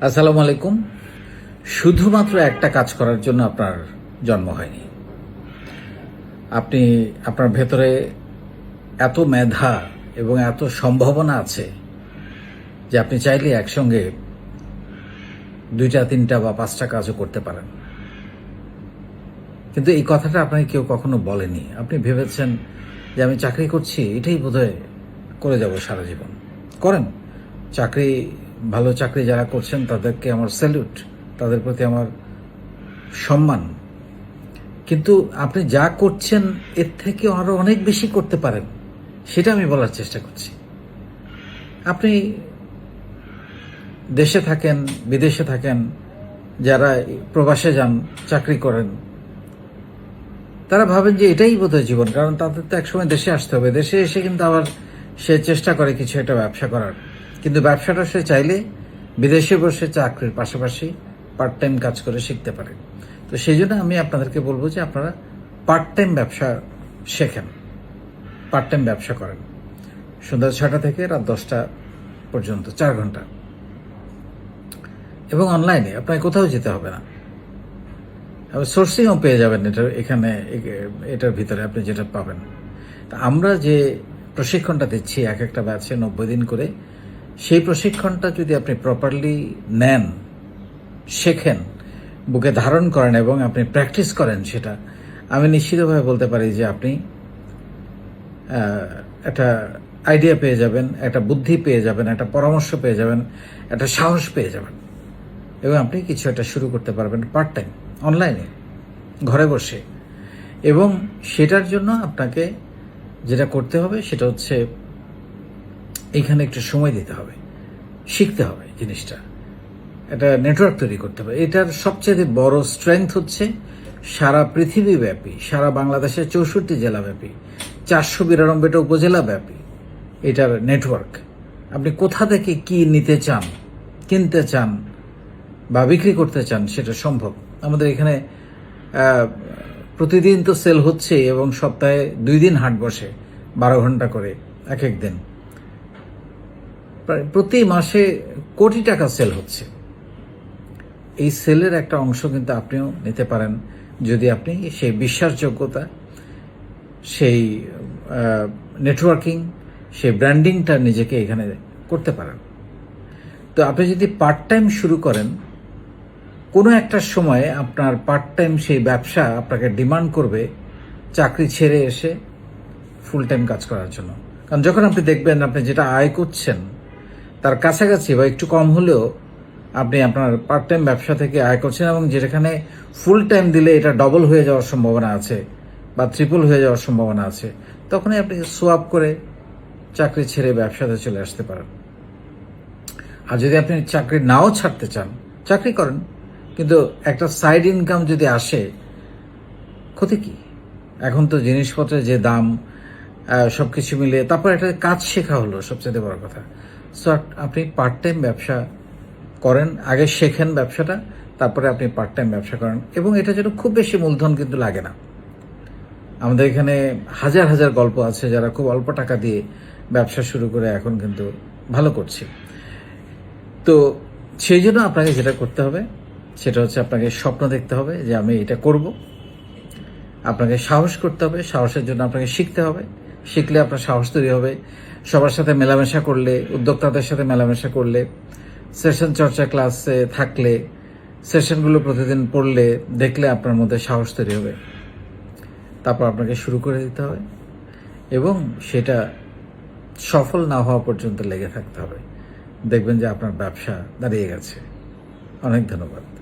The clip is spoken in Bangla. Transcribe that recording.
আসসালামু আলাইকুম। শুধুমাত্র একটা কাজ করার জন্য আপনার জন্ম হয়নি। আপনি আপনার ভেতরে এত মেধা এবং এত সম্ভাবনা আছে যে আপনি চাইলে একসঙ্গে দুইটা, তিনটা বা পাঁচটা কাজও করতে পারেন। কিন্তু এই কথাটা আপনাকে কেউ কখনো বলেনি। আপনি ভেবেছেন যে আমি চাকরি করছি, এটাই বোধহয় করে যাব সারা জীবন। করেন। চাকরি ভালো চাকরি যারা করছেন তাদেরকে আমার স্যালুট তাদের প্রতি আমার সম্মান। কিন্তু আপনি যা করছেন, এর থেকে আরও অনেক বেশি করতে পারেন, সেটা আমি বলার চেষ্টা করছি। আপনি দেশে থাকেন, বিদেশে থাকেন, যারা প্রবাসে যান, চাকরি করেন, তারা ভাবেন যে এটাই বোধহয় জীবন, কারণ তাদের তো একসময় দেশে আসতে হবে। দেশে এসে কিন্তু আবার সে চেষ্টা করে কিছু একটা ব্যবসা করার। কিন্তু ব্যবসাটা সে চাইলে বিদেশে বসে চাকরির পাশাপাশি পার্ট টাইম কাজ করে শিখতে পারে। তো সেই জন্য আমি আপনাদেরকে বলব যে আপনারা পার্ট টাইম ব্যবসা শেখেন। পার্ট টাইম ব্যবসা করেন। সন্ধ্যা ছটা থেকে রাত দশটা পর্যন্ত, চার ঘণ্টা। এবং অনলাইনে আপনাকে কোথাও যেতে হবে না। সোর্সিংও পেয়ে যাবেন এটা এখানে, এটার ভিতরে আপনি যেটা পাবেন। তা আমরা যে প্রশিক্ষণটা দিচ্ছি, এক একটা ব্যাচে নব্বই দিন করে সেই প্রশিক্ষণটা যদি আপনি প্রপারলি নেন, শেখেন, বুকে ধারণ করেন এবং আপনি প্র্যাকটিস করেন সেটা, আমি নিশ্চিতভাবে বলতে পারি যে আপনি একটা আইডিয়া পেয়ে যাবেন, একটা বুদ্ধি পেয়ে যাবেন, একটা পরামর্শ পেয়ে যাবেন, একটা সাহস পেয়ে যাবেন। এবং আপনি কিছু একটা শুরু করতে পারবেন পার্ট টাইম অনলাইনে ঘরে বসে। এবং সেটার জন্য আপনাকে যেটা করতে হবে সেটা হচ্ছে এইখানে একটু সময় দিতে হবে, শিখতে হবে জিনিসটা। একটা নেটওয়ার্ক তৈরি করতে হবে। এটার সবচেয়ে বড় স্ট্রেংথ হচ্ছে সারা পৃথিবী ব্যাপী সারা বাংলাদেশের চৌষট্টি জেলা ব্যাপী চারশো বিরানব্বইটা উপজেলা ব্যাপী এটার নেটওয়ার্ক আপনি কোথা থেকে কি নিতে চান, কিনতে চান বা বিক্রি করতে চান সেটা সম্ভব। আমাদের এখানে প্রতিদিন তো সেল হচ্ছে এবং সপ্তাহে দুই দিন হাট বসে, বারো ঘণ্টা করে, এক এক দিন। প্রায় প্রতি মাসে কোটি টাকা সেল হচ্ছে। এই সেলের একটা অংশ কিন্তু আপনিও নিতে পারেন। যদি আপনি সেই বিশ্বাসযোগ্যতা, সেই নেটওয়ার্কিং সেই ব্র্যান্ডিংটা নিজেকে এখানে করতে পারেন। তো আপনি যদি পার্ট টাইম শুরু করেন, কোনো একটা সময়ে আপনার পার্ট টাইম সেই ব্যবসা আপনাকে ডিমান্ড করবে চাকরি ছেড়ে এসে ফুল টাইম কাজ করার জন্য। কারণ যখন আপনি দেখবেন আপনি যেটা আয় করছেন তার কাছাকাছি বা একটু কম হলেও আপনি আপনার পার্ট টাইম ব্যবসা থেকে আয় করছেন এবং যেখানে ফুল টাইম দিলে এটা ডবল হয়ে যাওয়ার সম্ভাবনা আছে বা ট্রিপল হয়ে যাওয়ার সম্ভাবনা আছে, তখনই আপনি সোয়াপ করে চাকরি ছেড়ে ব্যবসাতে চলে আসতে পারেন। আর যদি আপনি চাকরি নাও ছাড়তে চান, চাকরি করেন, কিন্তু একটা সাইড ইনকাম যদি আসে, ক্ষতি কি? এখন তো জিনিসপত্রের যে দাম সব কিছু মিলে তারপর একটা কাজ শেখা হলো সবচেয়ে বড় কথা। সো আপনি পার্ট টাইম ব্যবসা করেন, আগে শেখেন ব্যবসাটা, তারপরে আপনি পার্ট টাইম ব্যবসা করেন। এবং এটা যেন খুব বেশি মূলধন কিন্তু লাগে না। আমাদের এখানে হাজার হাজার গল্প আছে, যারা খুব অল্প টাকা দিয়ে ব্যবসা শুরু করে এখন কিন্তু ভালো করছে। তো সেই জন্য আপনাকে যেটা করতে হবে, সেটা হচ্ছে আপনাকে স্বপ্ন দেখতে হবে যে আমি এটা করব। আপনাকে সাহস করতে হবে, সাহসের জন্য আপনাকে শিখতে হবে। শিখলে আপনার সাহস তৈরি হবে। সবার সাথে মেলামেশা করলে, উদ্যোক্তাদের সাথে মেলামেশা করলে, সেশন চর্চা ক্লাসে থাকলে, সেশনগুলো প্রতিদিন পড়লে দেখলে আপনার মধ্যে সাহস তৈরি হবে। তারপর আপনাকে শুরু করে দিতে হবে এবং সেটা সফল না হওয়া পর্যন্ত লেগে থাকতে হবে। দেখবেন যে আপনার ব্যবসা দাঁড়িয়ে গেছে। অনেক ধন্যবাদ।